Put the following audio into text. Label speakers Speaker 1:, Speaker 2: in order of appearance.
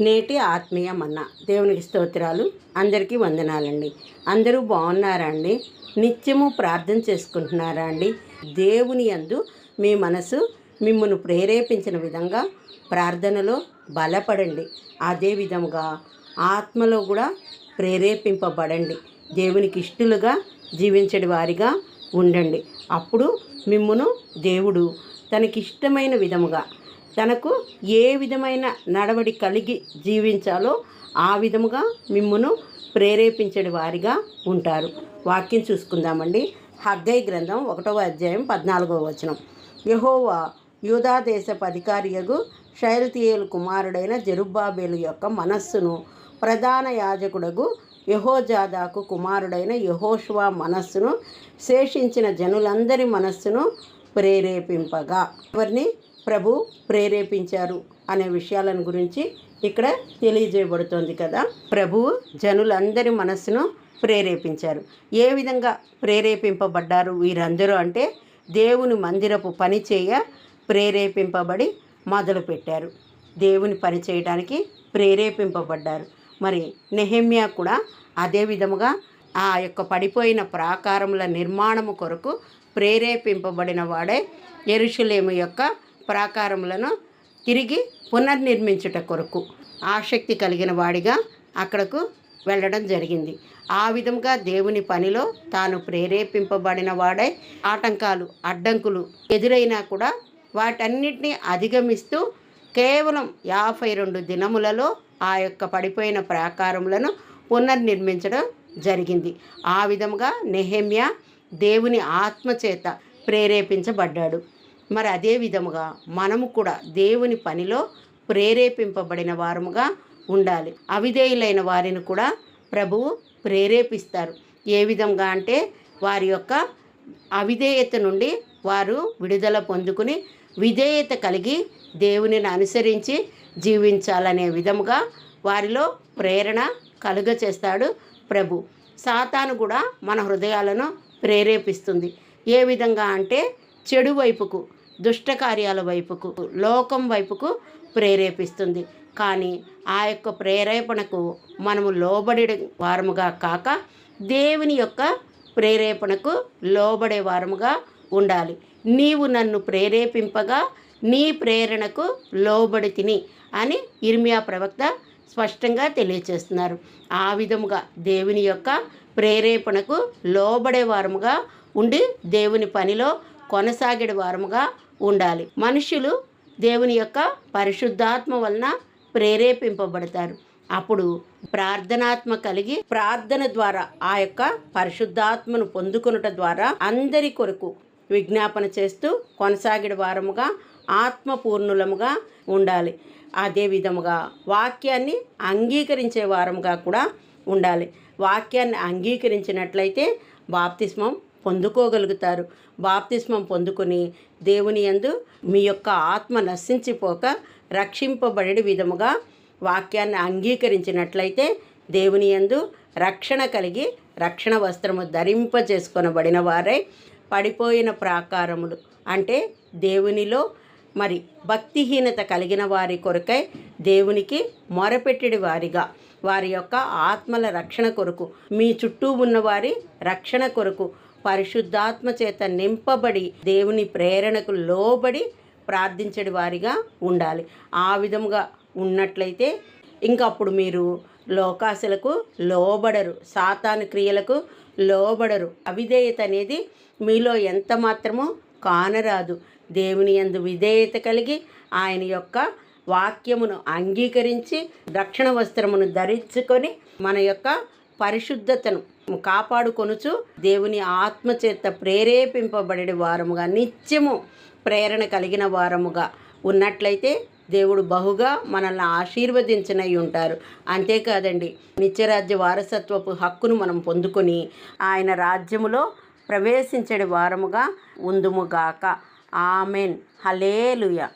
Speaker 1: నేటి ఆత్మీయ మన్న. దేవునికి స్తోత్రాలు. అందరికీ వందనాలండి. అందరూ బాగున్నారా అండి? నిత్యము ప్రార్థన చేసుకుంటున్నారా అండి? దేవుని యందు మీ మనసు మిమ్మల్ని ప్రేరేపించిన విధంగా ప్రార్థనలో బలపడండి. అదే విధముగా ఆత్మలో కూడా ప్రేరేపింపబడండి. దేవునికి ఇష్టలుగా జీవించడి వారిగా ఉండండి. అప్పుడు మిమ్మును దేవుడు తనకిష్టమైన విధముగా తనకు ఏ విధమైన నడవడి కలిగి జీవించాలో ఆ విధముగా మిమ్మును ప్రేరేపించడి వారిగా ఉంటారు. వాక్యం చూసుకుందామండి. హగ్గై గ్రంథం ఒకటవ అధ్యాయం పద్నాలుగవ వచనం. యహోవా యూదాదేశపు అధికారియగు శైల్తియేలు కుమారుడైన జరుబ్బాబేలు యొక్క మనస్సును ప్రధాన యాజకుడగు యహోజాదాకు కుమారుడైన యహోష్వా మనస్సును శేషించిన జనులందరి మనస్సును ప్రేరేపింపగా. ఎవరిని? ప్రభు ప్రేరేపించారు అనే విషయాలను గురించి ఇక్కడ తెలియజేయబడుతోంది కదా. ప్రభువు జనులందరి మనస్సును ప్రేరేపించారు. ఏ విధంగా ప్రేరేపింపబడ్డారు వీరందరూ అంటే దేవుని మందిరపు పని చేయ ప్రేరేపింపబడి మొదలుపెట్టారు దేవుని పని చేయడానికి ప్రేరేపింపబడ్డారు. మరి నెహమ్యా కూడా అదే విధముగా ఆ యొక్క పడిపోయిన ప్రాకారముల నిర్మాణము కొరకు ప్రేరేపింపబడిన వాడే ఎరుషులేము యొక్క ప్రాకారములను తిరిగి పునర్నిర్మించుట కొరకు ఆసక్తి కలిగిన వాడిగా అక్కడకు వెళ్ళడం జరిగింది. ఆ విధంగా దేవుని పనిలో తాను ప్రేరేపింపబడిన వాడై ఆటంకాలు అడ్డంకులు ఎదురైనా కూడా వాటన్నిటిని అధిగమిస్తూ కేవలం యాభై రెండు దినములలో ఆ యొక్క పడిపోయిన ప్రాకారములను పునర్నిర్మించడం జరిగింది. ఆ విధముగా నెహమ్యా దేవుని ఆత్మచేత ప్రేరేపించబడ్డాడు. మరి అదే విధముగా మనము కూడా దేవుని పనిలో ప్రేరేపింపబడిన వారముగా ఉండాలి. అవిధేయులైన వారిని కూడా ప్రభువు ప్రేరేపిస్తారు. ఏ విధంగా అంటే వారి యొక్క అవిధేయత నుండి వారు విడుదల పొందుకుని విధేయత కలిగి దేవునిని అనుసరించి జీవించాలనే విధముగా వారిలో ప్రేరణ కలుగ చేస్తాడు ప్రభు. సాతాను కూడా మన హృదయాలను ప్రేరేపిస్తుంది. ఏ విధంగా అంటే చెడు వైపుకు దుష్టకార్యాల వైపుకు లోకం వైపుకు ప్రేరేపిస్తుంది. కానీ ఆ యొక్క ప్రేరేపణకు మనము లోబడి వారముగా కాక దేవుని యొక్క ప్రేరేపణకు లోబడే వారముగా ఉండాలి. నీవు నన్ను ప్రేరేపింపగా నీ ప్రేరణకు లోబడి తిని అని ఇర్మియా ప్రవక్త స్పష్టంగా తెలియచేస్తున్నారు. ఆ విధముగా దేవుని యొక్క ప్రేరేపణకు లోబడే వారముగా ఉండి దేవుని పనిలో కొనసాగే వారముగా ఉండాలి. మనుషులు దేవుని యొక్క పరిశుద్ధాత్మ వలన ప్రేరేపింపబడతారు. అప్పుడు ప్రార్థనాత్మ కలిగి ప్రార్థన ద్వారా ఆ యొక్క పరిశుద్ధాత్మను పొందుకొనుట ద్వారా అందరి కొరకు విజ్ఞాపన చేస్తూ కొనసాగిడి వారముగా ఆత్మపూర్ణులముగా ఉండాలి. అదే విధముగా వాక్యాన్ని అంగీకరించే వారముగా కూడా ఉండాలి. వాక్యాన్ని అంగీకరించినట్లయితే బాప్తిస్మం పొందుకోగలుగుతారు. బాప్తిస్మం పొందుకుని దేవుని యందు మీ యొక్క ఆత్మ నశించిపోక రక్షింపబడి విధముగా వాక్యాన్ని అంగీకరించినట్లయితే దేవుని యందు రక్షణ కలిగి రక్షణ వస్త్రము ధరింపజేసుకొనబడిన వారై పడిపోయిన ప్రాకారములు. అంటే దేవునిలో మరి భక్తిహీనత కలిగిన వారి కొరకై దేవునికి మొరపెట్టిడి వారిగా. వారి యొక్క ఆత్మల రక్షణ కొరకు మీ చుట్టూ ఉన్నవారి రక్షణ కొరకు పరిశుద్ధాత్మ చేత నింపబడి దేవుని ప్రేరణకు లోబడి ప్రార్థించడి వారిగా ఉండాలి. ఆ విధముగా ఉన్నట్లయితే ఇంకప్పుడు మీరు లోకాశలకు లోబడరు. సాతాను క్రియలకు లోబడరు. అవిధేయత అనేది మీలో ఎంత మాత్రమో కానరాదు. దేవుని యందు విధేయత కలిగి ఆయన యొక్క వాక్యమును అంగీకరించి రక్షణ వస్త్రమును ధరించుకొని మన యొక్క పరిశుద్ధతను కాపాడుకొనుచు దేవుని ఆత్మచేత ప్రేరేపింపబడిన వారముగా నిత్యము ప్రేరణ కలిగిన వారముగా ఉన్నట్లయితే దేవుడు బహుగా మనల్ని ఆశీర్వదించనై ఉంటారు. అంతేకాదండి నిత్యరాజ్య వారసత్వపు హక్కును మనం పొందుకొని ఆయన రాజ్యములో ప్రవేశించడి వారముగా ఉందుముగాక ఆమెన్. హలేలుయ